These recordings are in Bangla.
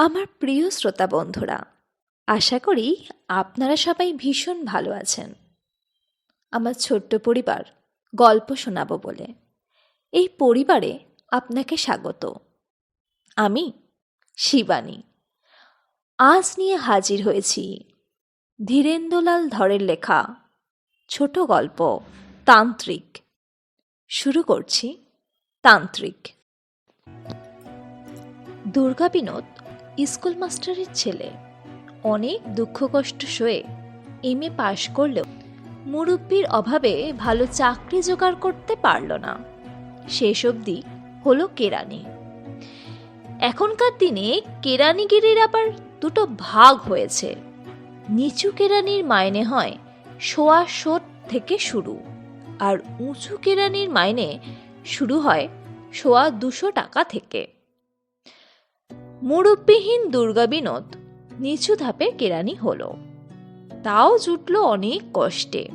আমার প্রিয় শ্রোতা বন্ধুরা, আশা করি আপনারা সবাই ভীষণ ভালো আছেন। আমার ছোট্ট পরিবার গল্প শোনাবো বলে। এই পরিবারে আপনাকে স্বাগত। আমি শিবানী। আজ নিয়ে হাজির হয়েছি ধীরেন্দ্রলাল ধরের লেখা ছোট গল্প তান্ত্রিক। শুরু করছি তান্ত্রিক। দুর্গা বিনোদ স্কুল মাস্টারের ছেলে। অনেক দুঃখ কষ্ট সয়ে এম এ পাশ করলেও মুরব্বির অভাবে ভালো চাকরি জোগাড় করতে পারল না। শেষ অবধি হলো কেরানি। এখনকার দিনে কেরানিগিরির আবার দুটো ভাগ হয়েছে। নিচু কেরানির মাইনে হয় সোয়া শোট থেকে শুরু, আর উঁচু কেরানির মাইনে শুরু হয় সোয়া দুশো টাকা থেকে। মুরব্বিহীন দুর্গা বিনোদ। নিচু ধাপে কেরানি হলো। তাও জুটল অনেক কষ্টে।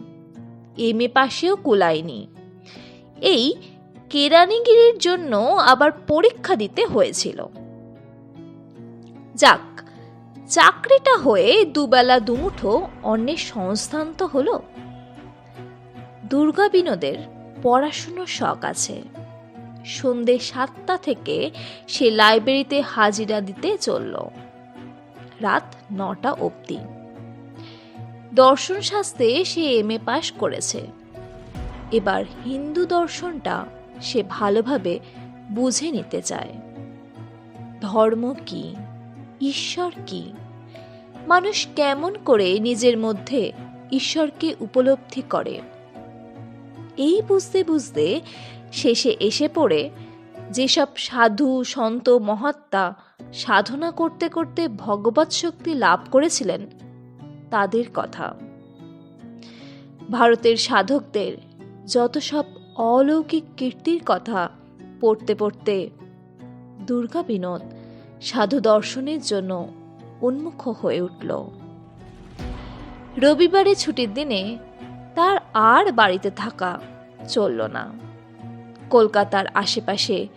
এম এ পাশেও কুলায়নি এই কেরানিগিরির জন্য আবার পরীক্ষা দিতে হয়েছিল। যাক, চাকরিটা হয়ে দুবেলা দুমুঠো অন্যের সংস্থান তো হলো। দুর্গা বিনোদের পড়াশুনোর শখ আছে। সন্ধে সাতটা থেকে সে লাইব্রেরিতে হাজিরা দিতে চলল। রাত নটা অবধি। দর্শন শাস্ত্রে সে এম এ পাশ করেছে। এবার হিন্দু দর্শনটা সে ভালোভাবে বুঝে নিতে চায়। ধর্ম কি? ঈশ্বর কি? মানুষ কেমন করে নিজের মধ্যে ঈশ্বরকে উপলব্ধি করে? এই বুঝতে বুঝতে শেষে এসে পড়ে, যেসব সাধু, সন্ত, মহাত্মা সাধনা করতে করতে ভগবত শক্তি লাভ করেছিলেন, তাদের কথা। ভারতের সাধকদের যত সব অলৌকিক কীর্তির কথা পড়তে পড়তে দুর্গা বিনোদ সাধু দর্শনের জন্য উন্মুখ হয়ে উঠল। রবিবারে ছুটির দিনে তার আর বাড়িতে থাকা চলল না। কলকাতার আশেপাশে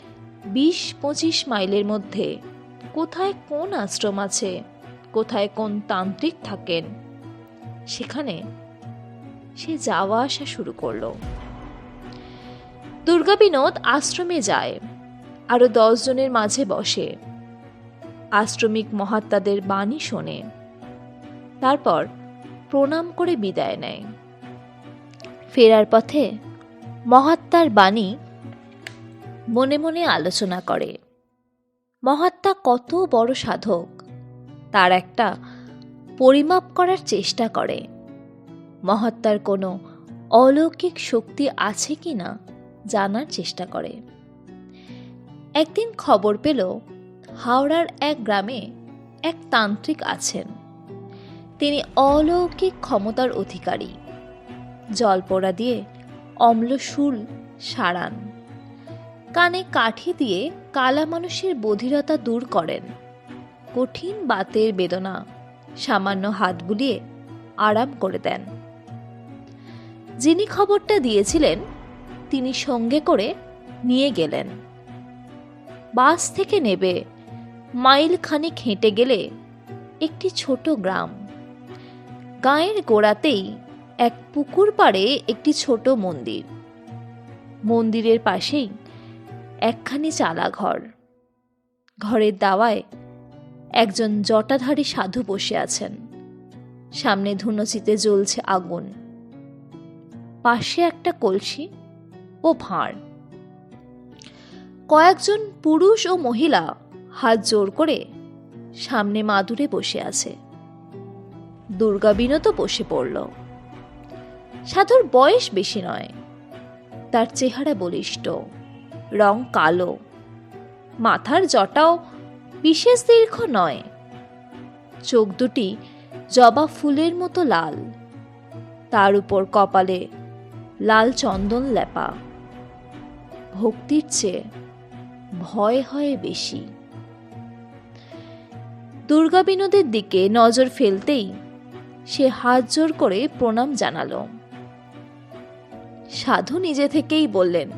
বিশ পঁচিশ মাইলের মধ্যে। কোথায় কোন আশ্রম আছে? কোথায় কোন তান্ত্রিক থাকেন? সেখানে সে যাওয়া আসা শুরু করল। দুর্গা বিনোদ আশ্রমে যায়। আরও দশ জনের মাঝে বসে। আশ্রমিক মহাত্মাদের বাণী শোনে। তারপর প্রণাম করে বিদায় নেয়। ফেরার পথে মহাত্মার বাণী মনে মনে আলোচনা করে। মহাত্মা কত বড় সাধক। তার একটা পরিমাপ করার চেষ্টা করে। মহাত্মার কোনো অলৌকিক শক্তি আছে কি না জানার চেষ্টা করে। একদিন খবর পেল, হাওড়ার এক গ্রামে এক তান্ত্রিক আছেন। তিনি অলৌকিক ক্ষমতার অধিকারী। জলপোড়া দিয়ে অম্লশুল সারান। কানে কাঠি দিয়ে কালা মানুষের বধিরতা দূর করেন। কঠিন বাতের বেদনা সামান্য হাত বুলিয়ে আরাম করে দেন। যিনি খবরটা দিয়েছিলেন, তিনি সঙ্গে করে নিয়ে গেলেন। বাস থেকে নেবে, মাইল খানিক হেঁটে গেলে একটি ছোট গ্রাম। গায়ের গোড়াতেই এক পুকুর পাড়ে একটি ছোট মন্দির। মন্দিরের পাশেই একখানি চালা ঘর। ঘরের দাওয়ায় একজন জটাধারী সাধু বসে আছেন। সামনে ধুনোচিতে জ্বলছে আগুন। পাশে একটা কলসি ও ভাঁড়। কয়েকজন পুরুষ ও মহিলা হাত জোর করে সামনে মাদুরে বসে আছে। দুর্গা বিনত বসে পড়ল। সাধুর বয়স বেশি নয়, তার চেহারা বলিষ্ঠ। রং কালো। মাথার জটাও বিশেষ দীর্ঘ নয়। চোখ দুটি জবা ফুলের মতো লাল। তার উপর কপালে লাল চন্দন লেপা। ভক্তির চেয়ে ভয় হয় বেশি। দুর্গা বিনোদের দিকে নজর ফেলতেই সে হাত জোর করে প্রণাম জানালো। সাধু নিজে থেকেই বললেন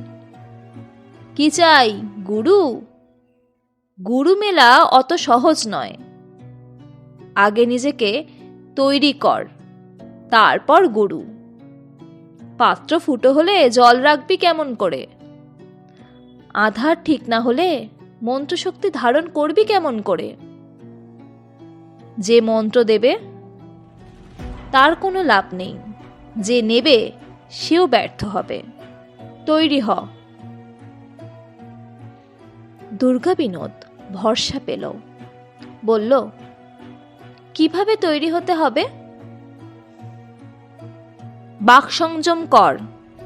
কি চাই, গুরু? গুরু মেলা অত সহজ নয়। আগে নিজেকে তৈরি কর, তারপর গুরু। পাত্র ফুটো হলে জল রাখবি কেমন করে? আধার ঠিক না হলে মন্ত্রশক্তি ধারণ করবি কেমন করে? যে মন্ত্র দেবে, তার কোনো লাভ নেই। যে নেবে, সেও ব্যর্থ হবে। তৈরি হ। দুর্গা বিনোদ ভরসা পেল। বলল, কীভাবে তৈরি হতে হবে? বাক সংযম কর,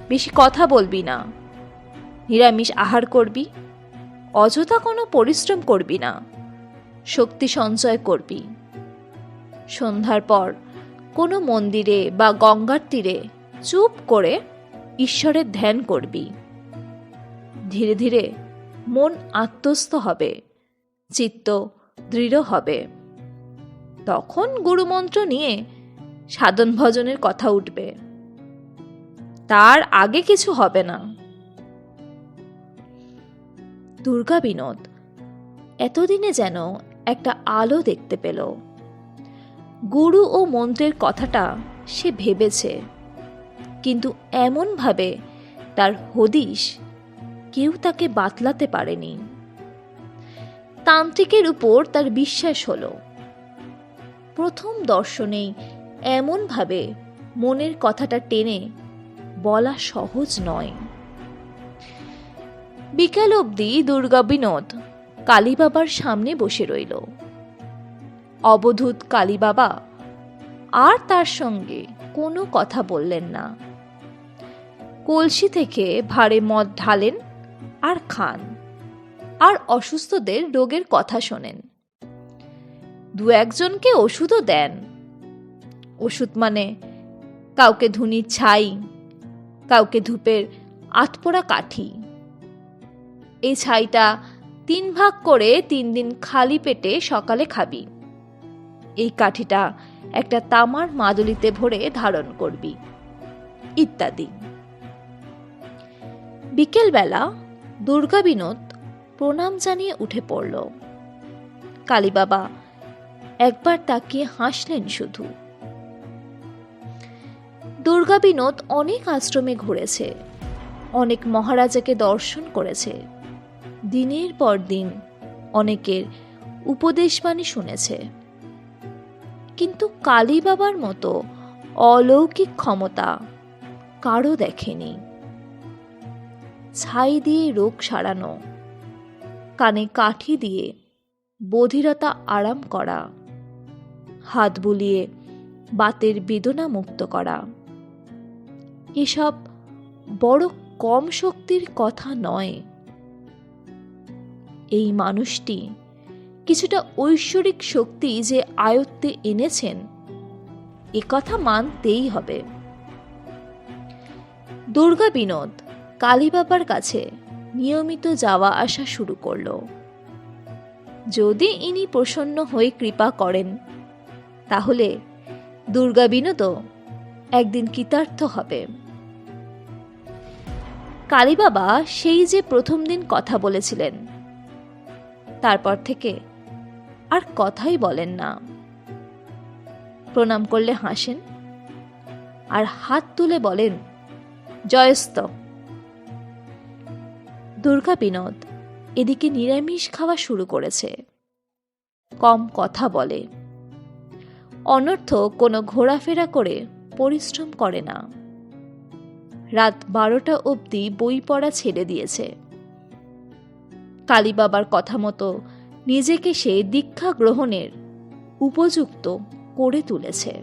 বেশি কথা বলবি না। নিরামিষ আহার করবি, অযথা কোনো পরিশ্রম করবি না। শক্তি সঞ্চয় করবি। সন্ধ্যার পর কোনো মন্দিরে বা গঙ্গার তীরে চুপ করে ঈশ্বরের ধ্যান করবি। ধীরে ধীরে মন আত্মস্থ হবে, চিত্ত দৃঢ় হবে। তখন গুরুমন্ত্র নিয়ে সাধন ভজনের কথা উঠবে। তার আগে কিছু হবে না। দুর্গা বিনোদ, এতদিনে যেন একটা আলো দেখতে পেল। গুরু ও মন্ত্রের কথাটা সে ভেবেছে, কিন্তু এমনভাবে তার হদিশ কেউ তাকে বাতলাতে পারেনি। তান্ত্রিকের উপর তার বিশ্বাস হলো। প্রথম দর্শনেই এমনভাবে মনের কথাটা টেনে বলা সহজ নয়। বিকাল অবধি দুর্গা বিনোদ কালীবাবার সামনে বসে রইল। অবধূত কালীবাবা আর তার সঙ্গে কোনো কথা বললেন না। কলসি থেকে ভারে মদ ঢালেন আর খান। আর অসুস্থদের রোগের কথা শোনেন। দু একজনকে ওষুধও দেন। ওষুধ মানে কাউকে ধুনির ছাই, কাউকে ধূপের আতপোড়া কাঠি। এই ছাইটা তিন ভাগ করে তিন দিন খালি পেটে সকালে খাবি। এই কাঠিটা একটা তামার মাদুলিতে ভরে ধারণ করবি। ইত্যাদি। বিকেলবেলা দুর্গা বিনোদ প্রণাম জানিয়ে উঠে পড়ল। কালীবাবা একবার তাকিয়ে হাসলেন শুধু। দুর্গা বিনোদ অনেক আশ্রমে ঘুরেছে, অনেক মহারাজাকে দর্শন করেছে। দিনের পর দিন অনেকের উপদেশবাণী শুনেছে। কিন্তু কালী বাবার মতো অলৌকিক ক্ষমতা কারও দেখেনি। ছাই দিয়ে রোগ সারানো। কানে কাঠি দিয়ে বধিরতা আরাম করা। হাত বুলিয়ে বাতের বেদনা মুক্ত করা। এসব বড় কম শক্তির কথা নয়। এই মানুষটি কিছুটা ঐশ্বরিক শক্তি যে আয়ত্তে এনেছেন, এ কথা মানতেই হবে। দুর্গা বিনোদ কালীবাবার কাছে নিয়মিত যাওয়া আসা শুরু করল। যদি ইনি প্রসন্ন হয়ে কৃপা করেন, তাহলে দুর্গা বিনোদও একদিন কৃতার্থ হবে। কালীবাবা সেই যে প্রথম দিন কথা বলেছিলেন, তারপর থেকে আর কথাই বলেন না। প্রণাম করলে হাসেন আর হাত তুলে বলেন জয়স্ত দুর্গা বিনোদ। এদিকে নিরামিষ খাওয়া শুরু করেছে। কম কথা বলে। অনর্থ কোনো ঘোরাফেরা করে পরিশ্রম করে না। রাত বারোটা অবধি বই পড়া ছেড়ে দিয়েছে। কালীবাবার কথা মতো নিজেকে সে দীক্ষা গ্রহণের উপযুক্ত করে তুলেছে।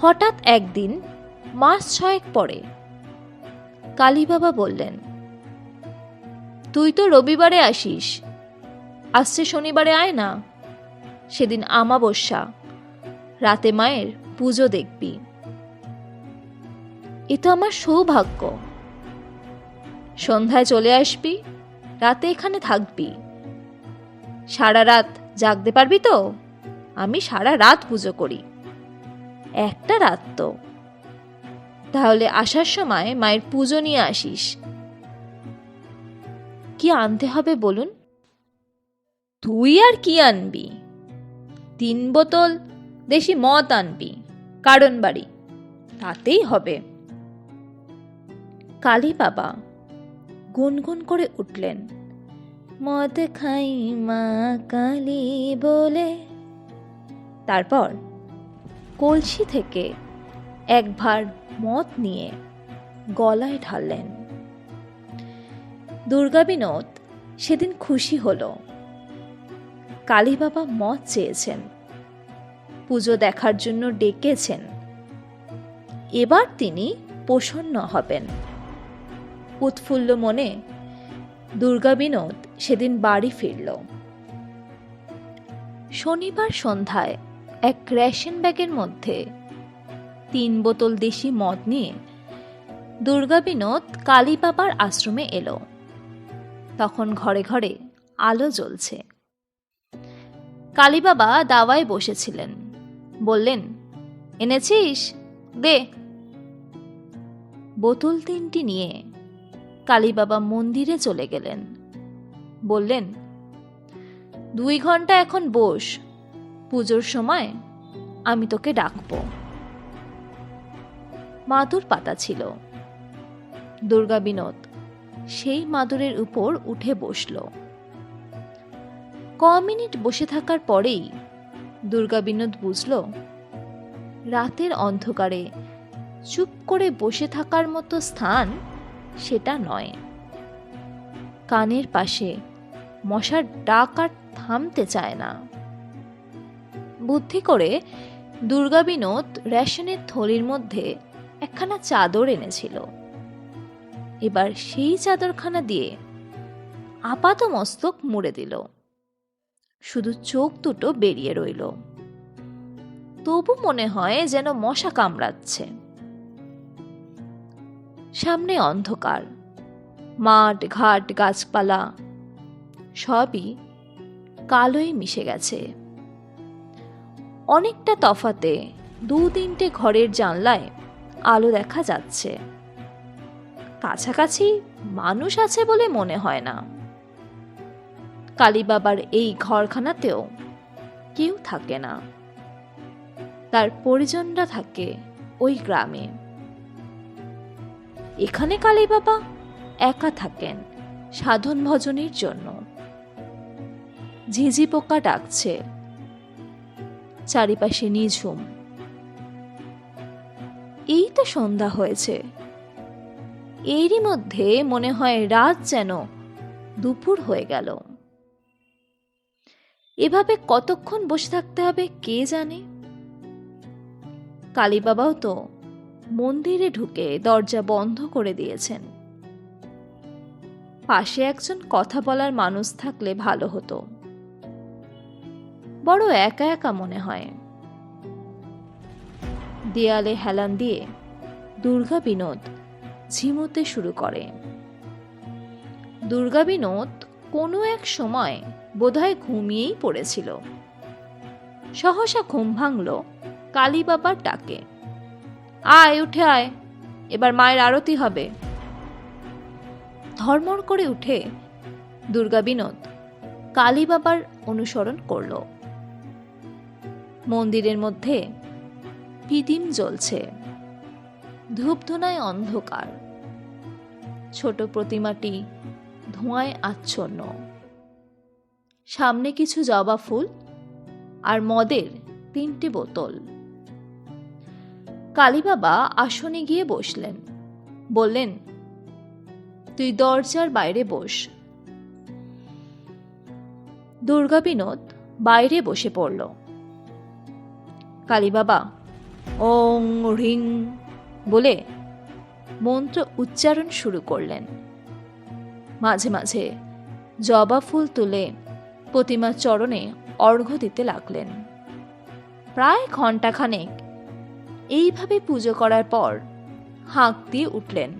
হঠাৎ একদিন মাস ছয়েক পরে কালীবাবা বললেন তুই তো রবিবারে আসিস। আসছে শনিবারে আয় না। সেদিন আমাবস্যা। রাতে মায়ের পুজো দেখবি। এ তো আমার সৌভাগ্য। সন্ধ্যায় চলে আসবি, রাতে এখানে থাকবি। সারা রাত জাগতে পারবি তো? আমি সারা রাত পুজো করি। একটা রাত তো। তাহলে আসার সময় মায়ের পুজো নিয়ে আসিস। কি আনতে হবে বলুন? তুই আর কি আনবি? তিন বোতল দেশি মদ আনবি, কারণ বাড়ি। তাতেই হবে। কালী বাবা গুনগুন করে উঠলেন। মদ খাই মা কালী বলে। তারপর কলসি থেকে এক ভার মদ নিয়ে গলায় ঢাললেন। দুর্গা বিনোদ সেদিন খুশি হল। কালী বাবা মদ চেয়েছেন। পুজো দেখার জন্য ডেকেছেন। এবার তিনি প্রসন্ন হবেন। উৎফুল্ল মনে দুর্গা বিনোদ সেদিন বাড়ি ফিরল। শনিবার সন্ধ্যায় এক রেশন ব্যাগের মধ্যে তিন বোতল দেশি মদ নিয়ে দুর্গা বিনোদ কালী বাবার আশ্রমে এলো। তখন ঘরে ঘরে আলো জ্বলছে। কালীবাবা দাওয়ায় বসেছিলেন। বললেন, এনেছিস? দে। বোতল তিনটি নিয়ে কালীবাবা মন্দিরে চলে গেলেন। বললেন, দুই ঘণ্টা এখন বস, পুজোর সময় আমি তোকে ডাকব। মাদুর পাতা ছিল। দুর্গা বিনোদ সেই মাদুরের উপর উঠে বসল। ক মিনিট বসে থাকার পরেই দুর্গা বিনোদ বুঝল, রাতের অন্ধকারে চুপ করে বসে থাকার মতো স্থান সেটা নয়। কানের পাশে মশার ডাক আর থামতে চায় না। বুদ্ধি করে দুর্গা বিনোদ রেশনের থলির মধ্যে একখানা চাদর এনেছিল। এবার সেই চাদরখানা দিয়ে আপাত মস্তক মুড়ে দিল। শুধু চোখ দুটো বেরিয়ে রইল। তবু মনে হয় যেন মশা কামড়াচ্ছে। সামনে অন্ধকার। মাঠ, ঘাট, গাছপালা সবই কালোই মিশে গেছে। অনেকটা তফাতে দু তিনটে ঘরের জানলায় আলো দেখা যাচ্ছে। কাছাকাছি মানুষ আছে বলে মনে হয় না। কালীবাবার এই ঘরখানাতেও কেউ থাকে না। তার পরিজনরা থাকে ওই গ্রামে। এখানে কালী বাবা একা থাকেন সাধন ভজনের জন্য। ঝিঝি পোকা ডাকছে। চারিপাশে নিঝুম। এই তো সন্ধ্যা হয়েছে। এরই মধ্যে মনে হয় রাত যেন দুপুর হয়ে গেল। এভাবে কতক্ষণ বসে থাকতে হবে কে জানে? কালী বাবাও তো মন্দিরে ঢুকে দরজা বন্ধ করে দিয়েছেন। পাশে একজন কথা বলার মানুষ থাকলে ভালো হতো। বড় একা একা মনে হয়। দেয়ালে হেলান দিয়ে দুর্গা বিনোদ ঝিমোতে শুরু করে। দুর্গা বিনোদ কোনো এক সময় বোধহয় ঘুমিয়েই পড়েছিল। সহসা ঘুম ভাঙল কালী বাবার ডাকে। আয়, উঠে আয়, এবার মায়ের আরতি হবে। ধর্মর করে উঠে দুর্গা বিনোদ কালী বাবার অনুসরণ করল। মন্দিরের মধ্যে পিদিম জ্বলছে। ধূপধুনায় অন্ধকার। ছোট প্রতিমাটি ধোঁয়ায় আচ্ছন্ন। সামনে কিছু জবা ফুল আর মদের তিনটি বোতল। কালীবাবা আসনে গিয়ে বসলেন। বললেন, তুই দরজার বাইরে বস। দুর্গা বিনোদ বাইরে বসে পড়ল। কালীবাবা, ওং রিং বলে মন্ত্র উচ্চারণ শুরু করলেন। মাঝে মাঝে জবা ফুল তুলে প্রতিমার চরণে অর্ঘ্য দিতে লাগলেন। প্রায় ঘণ্টাখানেক এইভাবে পুজো করার পর হাঁক দিয়ে উঠলেন।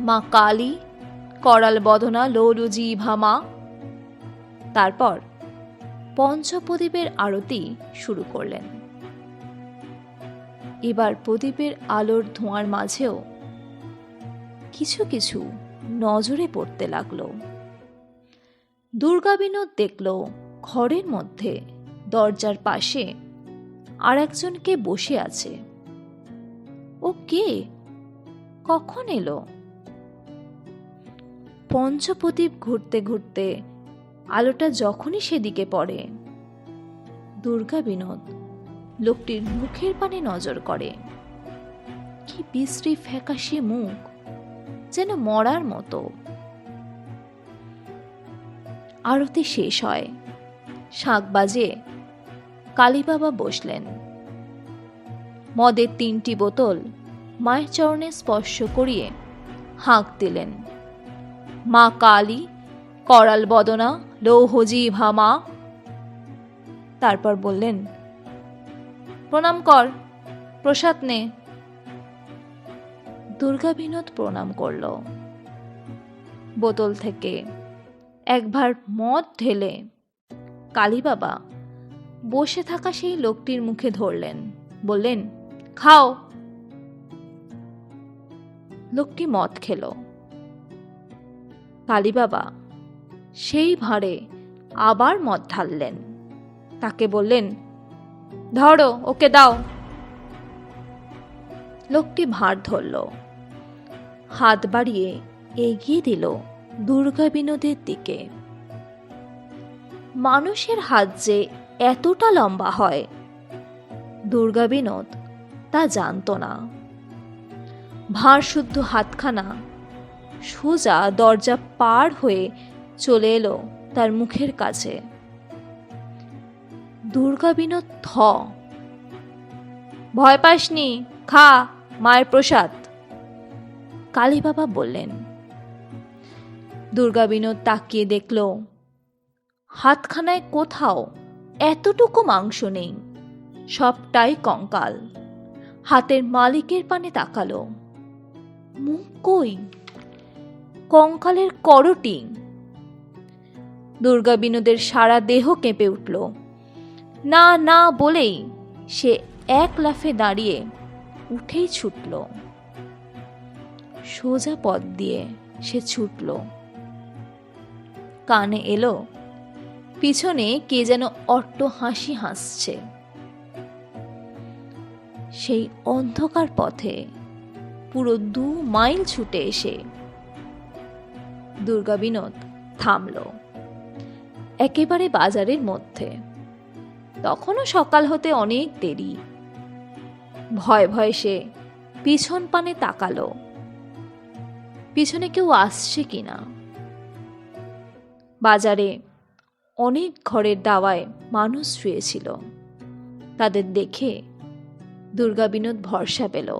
মা কালী, করাল বদনা লৌলুজি ভামা তারপর পঞ্চপ্রদীপের আরতি শুরু করলেন। এবার প্রদীপের আলোর ধোঁয়ার মাঝেও কিছু কিছু নজরে পড়তে লাগল। দুর্গা বিনোদ দেখল, ঘরের মধ্যে, দরজার পাশে, আর একজনকে বসে আছে। ও কে? কখন এলো? পঞ্চপ্রদীপ ঘুরতে ঘুরতে আলোটা যখনই সেদিকে পড়ে, দুর্গা বিনোদ লোকটির মুখের পানে নজর করে। কি বিশ্রী ফ্যাকাশে মুখ, যেন মরার মতো। আরতি শেষ হয়। শাঁখ বাজে। কালীবাবা বসলেন। মদের তিনটি বোতল মায়ের চরণে স্পর্শ করিয়ে হাঁক দিলেন। মা কালী, করাল বদনা লৌহজি ভামা তারপর বললেন প্রণাম কর, প্রসাদ নে। দুর্গা বিনোদ প্রণাম করল। বোতল থেকে একবার মদ ঢেলে কালীবাবা বসে থাকা সেই লোকটির মুখে ধরলেন, বললেন, খাও। লোকটি মদ খেল। কালীবাবা সেই ভাঁড়ে আবার মদ ঢাললেন। তাকে বললেন ধরো, ওকে দাও। লোকটি ভাঁড় ধরল। হাত বাড়িয়ে এগিয়ে দিল দুর্গা বিনোদের দিকে। মানুষের হাত যে এতটা লম্বা হয়, দুর্গা বিনোদ তা জানতো না। ভাঁড় শুদ্ধ হাতখানা, সোজা দরজা পার হয়ে চলে এলো তার মুখের কাছে। দুর্গা বিনোদ থ। ভয় পাসনি, খা, মায়ের প্রসাদ। কালী বাবা বললেন, দুর্গা বিনোদ তাকিয়ে দেখল, হাতখানায় কোথাও এতটুকু মাংস নেই, সবটাই কঙ্কাল। হাতের মালিকের পানে তাকালো, মুখ কই? কঙ্কালের করটি। দুর্গা বিনোদের সারা দেহ কেঁপে উঠল। না না বলেই সে এক লাফে দাঁড়িয়ে উঠেই ছুটল। সোজা পথ দিয়ে সে ছুটল। কানে এলো, পিছনে কে যেন অট্ট হাসি হাসছে। সেই অন্ধকার পথে পুরো দু মাইল ছুটে এসে দুর্গা বিনোদ থামল। একেবারে বাজারের মধ্যে। তখনও সকাল হতে অনেক দেরি। ভয় ভয় সে পিছন পানে তাকালো। পিছনে কেউ আসছে কিনা? বাজারে অনেক ঘরের দাওয়ায় মানুষ শুয়েছিল। তাদের দেখে দুর্গা বিনোদ ভরসা পেল।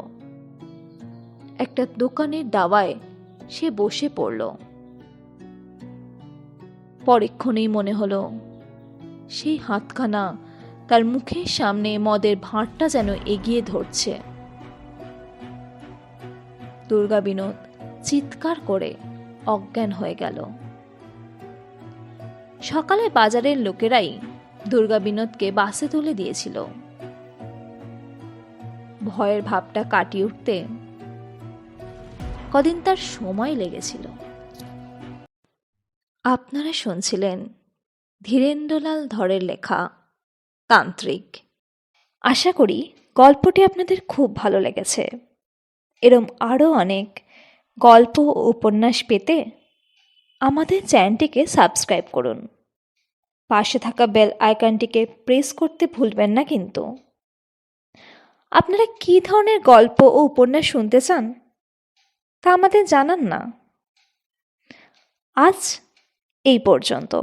একটা দোকানের দাওয়ায় সে বসে পড়ল। পরক্ষণেই মনে হলো, সেই হাতখানা তার মুখের সামনে মদের ভাঁড়টা যেন এগিয়ে ধরছে। দুর্গা বিনোদ চিৎকার করে অজ্ঞান হয়ে গেল। সকালে বাজারের লোকেরাই দুর্গা বিনোদকে বাসে তুলে দিয়েছিল। ভয়ের ভাবটা কাটিয়ে উঠতে কদিন তার সময় লেগেছিল। আপনারা শুনছিলেন ধীরেন্দ্রলাল ধরের লেখা। তান্ত্রিক। আশা করি গল্পটি আপনাদের খুব ভালো লেগেছে। এরম আরও অনেক গল্প ও উপন্যাস পেতে আমাদের চ্যানেলটিকে সাবস্ক্রাইব করুন। পাশে থাকা বেল আইকনটিকে প্রেস করতে ভুলবেন না কিন্তু। আপনারা কী ধরনের গল্প ও উপন্যাস শুনতে চান তা আমাদের জানান না। আজ এই পর্যন্ত।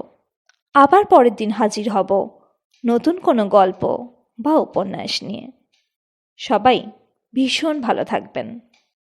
আবার পরের দিন হাজির হব। নতুন কোনো গল্প বা উপন্যাস নিয়ে। সবাই ভীষণ ভালো থাকবেন।